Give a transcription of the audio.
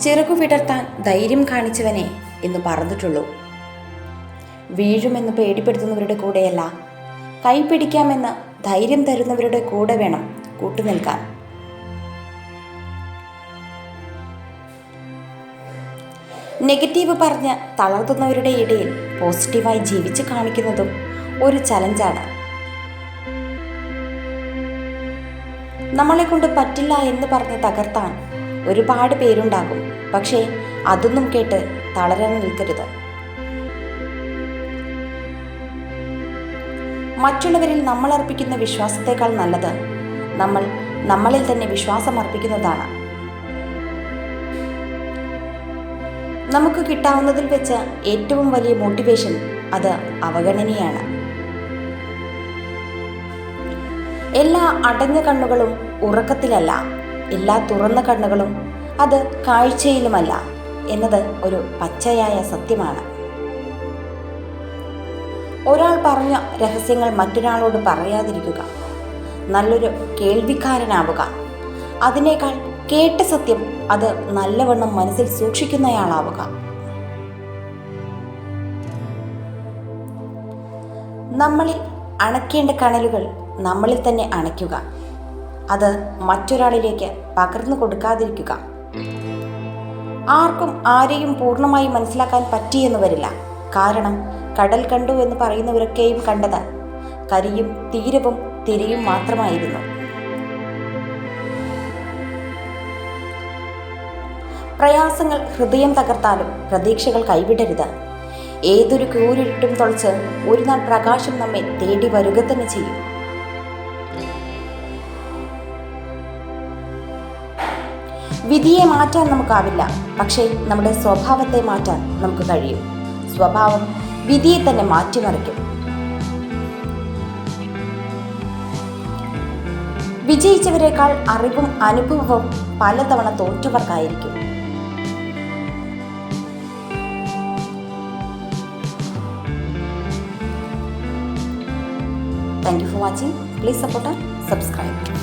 ചിറകു വിടർത്താൻ ധൈര്യം കാണിച്ചവനെ എന്ന് പറഞ്ഞിട്ടുള്ളൂ. വീഴുമെന്ന് പേടിപ്പെടുത്തുന്നവരുടെ കൂടെയല്ല കൈപിടിക്കാമെന്ന് ധൈര്യം തരുന്നവരുടെ കൂടെ വേണം കൂട്ടുനിൽക്കാൻ. നെഗറ്റീവ് പറഞ്ഞ് തളർത്തുന്നവരുടെ ഇടയിൽ പോസിറ്റീവായി ജീവിച്ച് കാണിക്കുന്നതും ഒരു ചലഞ്ചാണ്. നമ്മളെ കൊണ്ട് പറ്റില്ല എന്ന് പറഞ്ഞ് തകർത്താൻ ഒരുപാട് പേരുണ്ടാകും. പക്ഷേ അതൊന്നും കേട്ട് തളരാൻ നിൽക്കരുത്. മറ്റുള്ളവരിൽ നമ്മൾ അർപ്പിക്കുന്ന വിശ്വാസത്തേക്കാൾ നല്ലത് നമ്മൾ നമ്മളിൽ തന്നെ വിശ്വാസം അർപ്പിക്കുന്നതാണ്. നമുക്ക് കിട്ടാവുന്നതിൽ വെച്ച് ഏറ്റവും വലിയ മോട്ടിവേഷൻ അത് അവഗണനയാണ്. എല്ലാ അടഞ്ഞ കണ്ണുകളും ഉറക്കത്തിലല്ല. എല്ലാ തുറന്ന കണ്ണുകളും അത് കാഴ്ചയിലുമല്ല എന്നത് ഒരു പച്ചയായ സത്യമാണ്. ഒരാൾ പറഞ്ഞ രഹസ്യങ്ങൾ മറ്റൊരാളോട് പറയാതിരിക്കുക നല്ലൊരു കേൾവിക്കാരനാവുക. അതിനേക്കാൾ കേട്ട സത്യം അത് നല്ലവണ്ണം മനസ്സിൽ സൂക്ഷിക്കുന്നയാളാവുക. നമ്മളിൽ അണയ്ക്കേണ്ട കണലുകൾ നമ്മളിൽ തന്നെ അണയ്ക്കുക. അത് മറ്റൊരാളിലേക്ക് പകർന്നു കൊടുക്കാതിരിക്കുക. ആർക്കും ആരെയും പൂർണമായി മനസ്സിലാക്കാൻ പറ്റിയെന്ന് വരില്ല. കാരണം കടൽ കണ്ടു എന്ന് പറയുന്നവരൊക്കെയും കണ്ടത് കരിയും തീരവും തിരയും മാത്രമായിരുന്നു. പ്രയാസങ്ങൾ ഹൃദയം തകർത്താലും പ്രതീക്ഷകൾ കൈവിടരുത്. ഏതൊരു കൂരിട്ടും തുളച്ച് ഒരു നാൾ പ്രകാശം നമ്മെ തേടി വരിക തന്നെ ചെയ്യും. വിധിയെ മാറ്റാൻ നമുക്കാവില്ല. പക്ഷേ നമ്മുടെ സ്വഭാവത്തെ മാറ്റാൻ നമുക്ക് കഴിയും. സ്വഭാവം വിധിയെ തന്നെ മാറ്റിമറിക്കും. വിജയിച്ചവരെക്കാൾ അറിവും അനുഭവവും പലതവണ തോറ്റവർക്കായിരിക്കും. Thank you for watching please support subscribe.